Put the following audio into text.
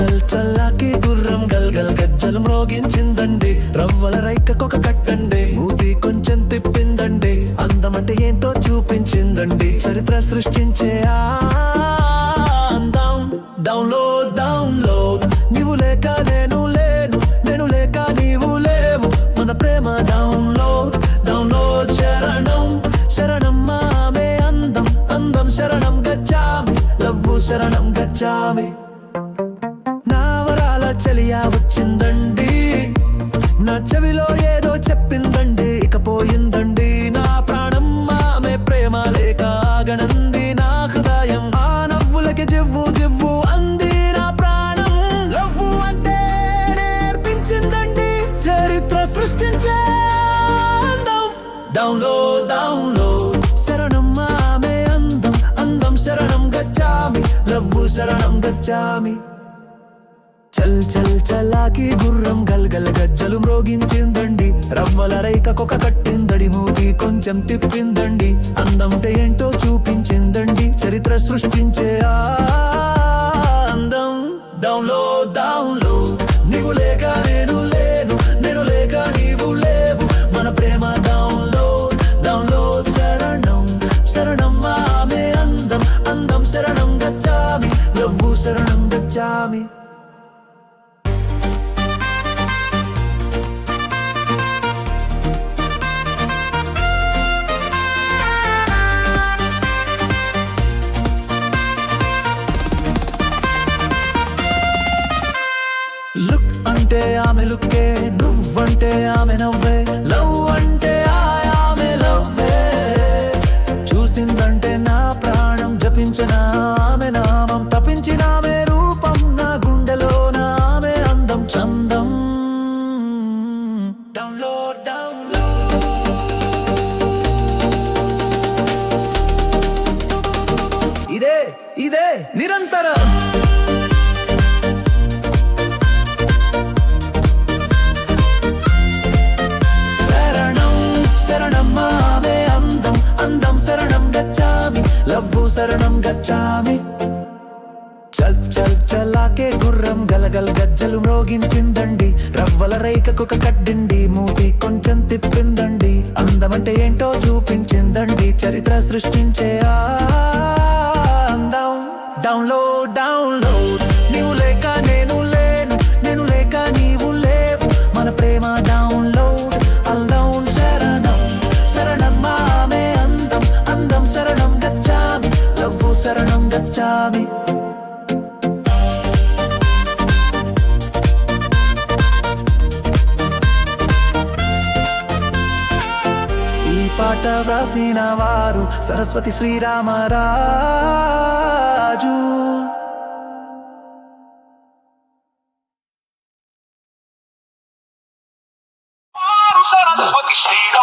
చల్ చల్లాకి గుర్రం గల్ గల్ గజ్జలు మ్రోగించిందండి. రవ్వల రైకకొక కట్టండి. మూతి కొంచెం తిప్పిందండి. అందమంటే ఏంటో చూపించిందండి. చరిత్ర సృష్టించే ఆ అందం. డౌన్లోడ్ డౌన్లోడ్ నీవు లేక నేను లేను. నేను లేక నీవు లేవు. మన ప్రేమ డౌన్లోడ్ డౌన్లోడ్ శరణం. శరణం మామే అందం. అందం శరణం గచ్చామి. లవ్వు శరణం గచ్చామి. చలియా వచ్చిందండి. నా చెవిలో ఏదో చెప్పిందండి. ఇక పోయిందండి నా ప్రాణం ఆమె ప్రేమ లేక ఆగనంది. నా హృదయం ఆ నవ్వులకి జివ్వు జివ్వు అంది. నా ప్రాణం లవ్వు అంటే నేర్పించిందండి. చరిత్ర సృష్టించే అందం. డౌన్లోడ్ డౌన్లోడ్ శరణం ఆమె అందం. అందం శరణం గచ్చామి. లవ్వు శరణం గచ్చామి. చల్ చల్ చల్లాకి గుర్రం గల్ గల్ గజ్జలు మ్రోగించిందండి. రవ్వల రైకకొక కట్టిందడి మూతి కొంచెం తిప్పిందండి. అందమంటే ఏంటో చూపించిందండి. చరిత్ర సృష్టించే ఆ అందం. డౌన్లో డౌన్లో నీవు లేక నేను లేను నేను లేక నీవు లేవు. మన ప్రేమ డౌన్లోడ్ డౌన్లో శరణం. శరణం ఆమె అందం అందం శరణం గచ్చామి. లవ్వు శరణం గచ్చామి. లుక్ అంటే ఆమె లుక్కే నువ్వంటే ఆమె నవ్వే. లవ్ గచ్చామి శరణం గచ్చామి. చల్ చల్ చలాకే గుర్రం గలగల్ గజ్జలు మ్రోగించిందండి. రవ్వల రైకకొక కడ్డిండి మూతి కొంచెం తిప్పిందండి. అందమంటే ఏంటో చూపించిందండి. చరిత్ర సృష్టించే ఉన్నది ఈ పాట వ్రాసిన వారు సరస్వతి శ్రీరామరాజు. సరస్వతి శ్రీరామ